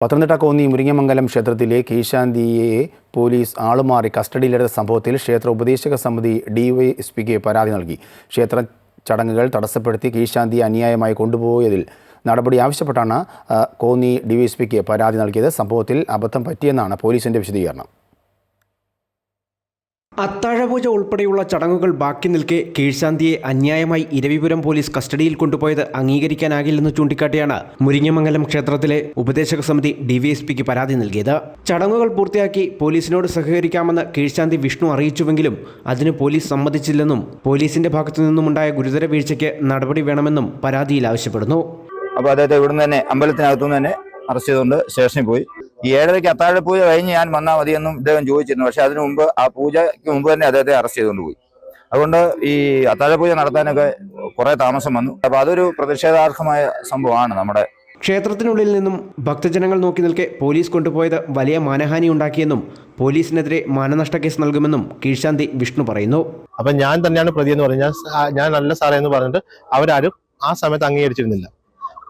പത്തനംതിട്ട കോന്നി മുരിങ്ങമംഗലം ക്ഷേത്രത്തിലെ കീശാന്തിയെ പോലീസ് ആളുമാറി കസ്റ്റഡിയിലെടുത്ത സംഭവത്തിൽ ക്ഷേത്ര ഉപദേശക സമിതി ഡിവൈഎസ്പിക്ക് പരാതി നൽകി. ക്ഷേത്ര ചടങ്ങുകൾ തടസ്സപ്പെടുത്തി കീശാന്തിയെ അന്യായമായി കൊണ്ടുപോയതിൽ നടപടി ആവശ്യപ്പെട്ടാണ് കോന്നി ഡിവൈഎസ്പിക്ക് പരാതി നൽകിയത്. സംഭവത്തിൽ അബദ്ധം പറ്റിയെന്നാണ് പോലീസിന്റെ വിശദീകരണം. അത്താഴപൂജ ഉൾപ്പെടെയുള്ള ചടങ്ങുകൾ ബാക്കി നിൽക്കെ കീഴ്ശാന്തിയെ അന്യായമായി ഇരവിപുരം പോലീസ് കസ്റ്റഡിയിൽ കൊണ്ടുപോയത് അംഗീകരിക്കാനാകില്ലെന്ന് ചൂണ്ടിക്കാട്ടിയാണ് മുരിങ്ങമംഗലം ക്ഷേത്രത്തിലെ ഉപദേശക സമിതി ഡിവൈഎസ്പിക്ക് പരാതി നൽകിയത്. ചടങ്ങുകൾ പൂർത്തിയാക്കി പോലീസിനോട് സഹകരിക്കാമെന്ന് കീഴ്ശാന്തി വിഷ്ണു അറിയിച്ചുവെങ്കിലും അതിന് പോലീസ് സമ്മതിച്ചില്ലെന്നും പോലീസിന്റെ ഭാഗത്തു നിന്നുമുണ്ടായ ഗുരുതര വീഴ്ചയ്ക്ക് നടപടി വേണമെന്നും പരാതിയിൽ ആവശ്യപ്പെടുന്നു. അപ്പോൾ അദ്ദേഹത്തെ ഇവിടുന്ന് തന്നെ അമ്പലത്തിനകത്തുനിന്ന് തന്നെ അറസ്റ്റ് ചെയ്തുകൊണ്ട് സ്റ്റേഷനിൽ പോയി. ഈ ഏഴരയ്ക്ക് അത്താഴ പൂജ കഴിഞ്ഞ് ഞാൻ വന്നാൽ മതിയെന്നും ഇദ്ദേഹം ചോദിച്ചിരുന്നു. പക്ഷെ അതിനു മുമ്പ് ആ പൂജയ്ക്ക് മുമ്പ് തന്നെ അദ്ദേഹത്തെ അറസ്റ്റ് ചെയ്തുകൊണ്ട് പോയി. അതുകൊണ്ട് ഈ അത്താഴ പൂജ നടത്താനൊക്കെ കുറെ താമസം വന്നു. അപ്പോൾ അതൊരു പ്രതിഷേധാർഹമായ സംഭവമാണ് നമ്മുടെ ക്ഷേത്രത്തിനുള്ളിൽ നിന്നും ഭക്തജനങ്ങൾ നോക്കി നിൽക്കെ പോലീസ് കൊണ്ടുപോയത് വലിയ മാനഹാനി ഉണ്ടാക്കിയെന്നും പോലീസിനെതിരെ മാനനഷ്ട കേസ് നൽകുമെന്നും കീഴ്ശാന്തി വിഷ്ണു പറയുന്നു. അപ്പൊ ഞാൻ തന്നെയാണ് പ്രതി എന്ന് പറഞ്ഞു ഞാൻ ഞാൻ നല്ല സാറേ എന്ന് പറഞ്ഞിട്ട് അവരാരും ആ സമയത്ത് അംഗീകരിച്ചിരുന്നില്ല.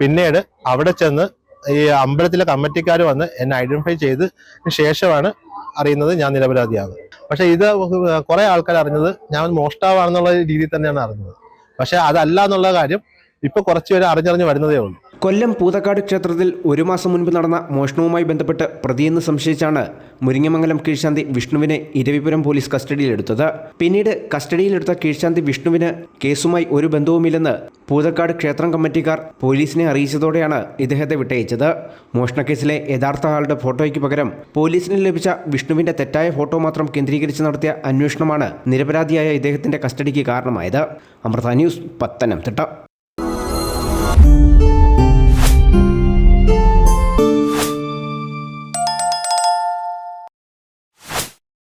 പിന്നീട് അവിടെ ചെന്ന് ഈ അമ്പലത്തിലെ കമ്മിറ്റിക്കാർ വന്ന് എന്നെ ഐഡന്റിഫൈ ചെയ്ത് ശേഷമാണ് അറിയുന്നത് ഞാൻ നിരപരാധിയാണ്. പക്ഷേ ഇത് കുറേ ആൾക്കാർ അറിഞ്ഞത് ഞാൻ മോഷ്ടാവാണെന്നുള്ള രീതിയിൽ തന്നെയാണ് അറിഞ്ഞത്. പക്ഷേ അതല്ല എന്നുള്ള കാര്യം ഇപ്പൊ കുറച്ചുപേര് അറിഞ്ഞറിഞ്ഞ് വരുന്നതേ ഉള്ളൂ. കൊല്ലം പൂതക്കാട് ക്ഷേത്രത്തിൽ ഒരു മാസം മുൻപ് നടന്ന മോഷണവുമായി ബന്ധപ്പെട്ട് പ്രതിയെന്ന് സംശയിച്ചാണ് മുരിങ്ങമംഗലം കീഴ്ശാന്തി വിഷ്ണുവിനെ ഇരവിപുരം പോലീസ് കസ്റ്റഡിയിലെടുത്തത്. പിന്നീട് കസ്റ്റഡിയിലെടുത്ത കീഴ്ശാന്തി വിഷ്ണുവിന് കേസുമായി ഒരു ബന്ധവുമില്ലെന്ന് പൂതക്കാട് ക്ഷേത്രം കമ്മിറ്റിക്കാർ പോലീസിനെ അറിയിച്ചതോടെയാണ് ഇദ്ദേഹത്തെ വിട്ടയച്ചത്. മോഷണക്കേസിലെ യഥാർത്ഥ ആളുടെ ഫോട്ടോയ്ക്ക് പകരം പോലീസിന് ലഭിച്ച വിഷ്ണുവിന്റെ തെറ്റായ ഫോട്ടോ മാത്രം കേന്ദ്രീകരിച്ച് നടത്തിയ അന്വേഷണമാണ് നിരപരാധിയായ ഇദ്ദേഹത്തിന്റെ കസ്റ്റഡിക്ക് കാരണമായത്. അമൃത ന്യൂസ് പത്തനംതിട്ട.